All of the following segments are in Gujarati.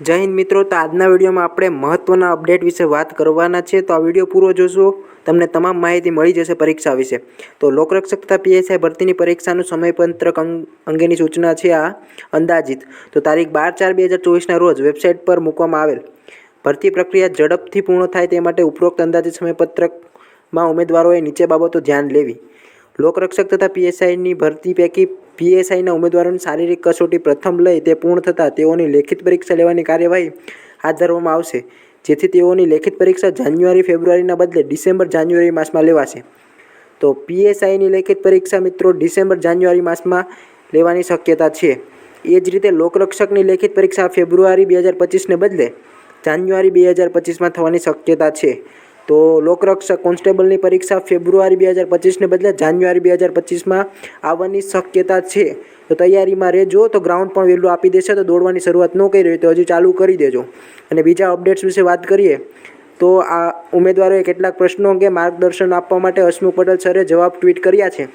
જય હિન્દ મિત્રો, તો આજના વિડીયોમાં આપણે મહત્ત્વના અપડેટ વિશે વાત કરવાના છે. તો આ વીડિયો પૂરો જોશો, તમને તમામ માહિતી મળી જશે પરીક્ષા વિશે. તો લોકરક્ષક તથા પીએસઆઈ ભરતીની પરીક્ષાનું સમયપત્રક અંગેની સૂચના છે આ અંદાજિત. તો તારીખ બાર ચાર બે હજાર ચોવીસના રોજ વેબસાઇટ પર મૂકવામાં આવેલ. ભરતી પ્રક્રિયા ઝડપથી પૂર્ણ થાય તે માટે ઉપરોક્ત અંદાજિત સમયપત્રકમાં ઉમેદવારોએ નીચે બાબતો ધ્યાન લેવી. લોકરક્ષક તથા પીએસઆઈની ભરતી પૈકી પીએસઆઈના ઉમેદવારોની શારીરિક કસોટી પ્રથમ લઈ તે પૂર્ણ થતાં તેઓની લેખિત પરીક્ષા લેવાની કાર્યવાહી હાથ ધરવામાં આવશે, જેથી તેઓની લેખિત પરીક્ષા જાન્યુઆરી, ફેબ્રુઆરીના બદલે ડિસેમ્બર, જાન્યુઆરી માસમાં લેવાશે. તો પીએસઆઈની લેખિત પરીક્ષા મિત્રો ડિસેમ્બર, જાન્યુઆરી માસમાં લેવાની શક્યતા છે. એ જ રીતે લોકરક્ષકની લેખિત પરીક્ષા ફેબ્રુઆરી બે હજાર પચીસને બદલે જાન્યુઆરી બે હજાર પચીસમાં થવાની શક્યતા છે. તો લોકરક્ષક કોન્સ્ટેબલની પરીક્ષા ફેબ્રુઆરી બે હજાર પચીસને બદલે જાન્યુઆરી બે હજાર પચીસમાં આવવાની શક્યતા છે. તો તૈયારીમાં રહેજો. તો ગ્રાઉન્ડ પણ વહેલું આપી દેશે. તો દોડવાની શરૂઆત ન કરી રહી તો હજી ચાલુ કરી દેજો. અને બીજા અપડેટ્સ વિશે વાત કરીએ. તો આ ઉમેદવારોએ કેટલાક પ્રશ્નો અંગે માર્ગદર્શન આપવા માટે હસમુખ પટેલ સરે જવાબ ટ્વીટ કર્યા છે.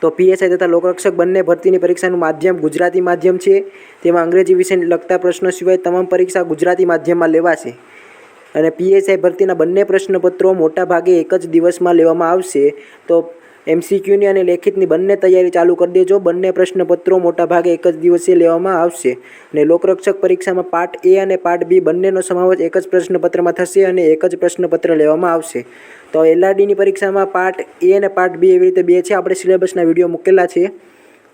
તો પીએસઆઈ તથા લોકરક્ષક બંને ભરતીની પરીક્ષાનું માધ્યમ ગુજરાતી માધ્યમ છે. તેમાં અંગ્રેજી વિષયને લગતા પ્રશ્નો સિવાય તમામ પરીક્ષા ગુજરાતી માધ્યમમાં લેવાશે. અને પીએસઆઈ ભરતીના બંને પ્રશ્નપત્રો મોટાભાગે એક જ દિવસમાં લેવામાં આવશે. તો એમસીક્યુની અને લેખિતની બંને તૈયારી ચાલુ કરી દેજો. બંને પ્રશ્નપત્રો મોટાભાગે એક જ દિવસે લેવામાં આવશે. અને લોકરક્ષક પરીક્ષામાં પાર્ટ એ અને પાર્ટ બી બંનેનો સમાવેશ એક જ પ્રશ્નપત્રમાં થશે અને એક જ પ્રશ્નપત્ર લેવામાં આવશે. તો એલઆરડીની પરીક્ષામાં પાર્ટ એ અને પાર્ટ બી એવી રીતે બે છે. આપણે સિલેબસના વીડિયો મૂકેલા છે.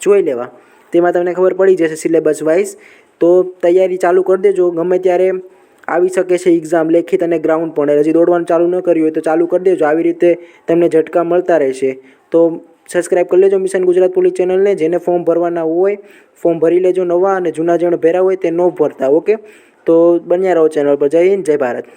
જોઈ લેવા. તેમાં તમને ખબર પડી જશે સિલેબસ વાઇઝ. તો તૈયારી ચાલુ કરી દેજો. ગમે ત્યારે આવી શકે છે એક્ઝામ લેખિત અને ગ્રાઉન્ડ પણ. હજી દોડવાનું ચાલુ ન કર્યું હોય તો ચાલુ કરી દેજો. આવી રીતે તમને ઝટકા મળતા રહેશે. તો સબસ્ક્રાઈબ કરી લેજો મિશન ગુજરાત પોલીસ ચેનલને જેને ફોર્મ ભરવાના હોય ફોર્મ ભરી લેજો નવા અને જૂના જણ ભેરા હોય તે ન ભરતા ઓકે તો બન્યા રહો ચેનલ પર. જય હિન્દ, જય ભારત.